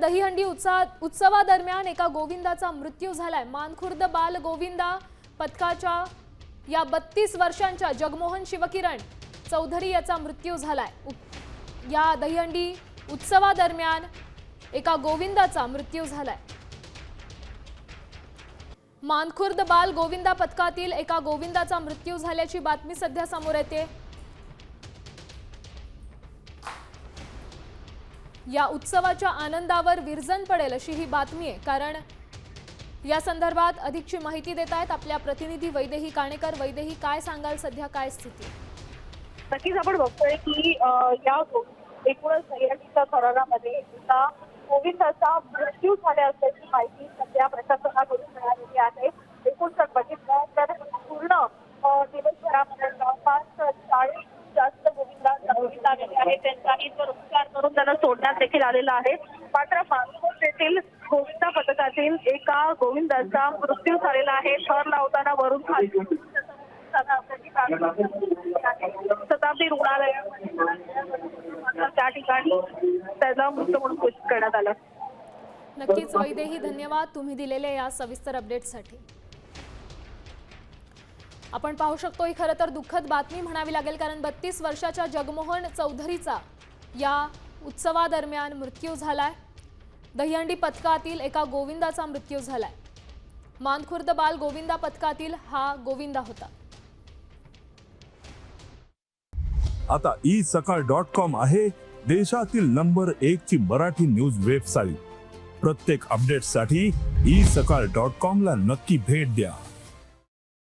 दहीहंडी उत्साह उत्सवादरम्यान एका गोविंदाचा मृत्यू झालाय. मानखुर्द बाल गोविंदा पथकाच्या या बत्तीस वर्षांच्या जगमोहन शिवकिरण चौधरी याचा मृत्यू झालाय. या दहीहंडी उत्सवादरम्यान एका गोविंदाचा मृत्यू झालाय. मानखुर्द बाल गोविंदा पथकातील एका गोविंदाचा मृत्यू झाल्याची बातमी सध्या समोर येते. या उत्सवाच्या आनंदावर विरजन पडेल अशी ही बातमी आहे. कारण या संदर्भात अधिकची माहिती देत आहेत आपल्या प्रतिनिधी वैदेही काणेकर. वैदेही काय सांगाल सध्या? काय स्थिती? नक्कीच आपण बघतोय की या एकूणच दहीहंडीच्या थरारामध्ये एका मृत्यू झाला असल्याची माहिती सध्या प्रशासनाकडून मिळालेली आहे. आलेले त्यांचाही जर उपचार करून त्यांना सोडण्यात देखील आलेला आहे. मात्र मानकोट येथील गोविंदा पथकातील एका गोविंदाचा मृत्यू झालेला आहे. थर लावताना वरून खाली शताब्दी रुग्णालयामध्ये त्या ठिकाणी त्याला मृत्यू म्हणून घोषित करण्यात आलं. नक्कीच वैदेही धन्यवाद. तुम्ही दिलेल्या या सविस्तर अपडेटसाठी आपण पाहू शकतो ही खरं तर दुःखद बातमी म्हणावी लागेल कारण बत्तीस वर्षाच्या जगमोहन चौधरीचा या उत्सवादरम्यान मृत्यू झालाय. दहीहंडी पथकातील एका गोविंदाचा मृत्यू झालाय. मानखुर्द बाल गोविंदा पथकातील हा गोविंदा होता. आता ई सकाळ डॉट कॉम आहे देशातील नंबर एक ची मराठी न्यूज वेबसाईट. प्रत्येक अपडेटसाठी ई सकाळ डॉट कॉम ला नक्की भेट द्या.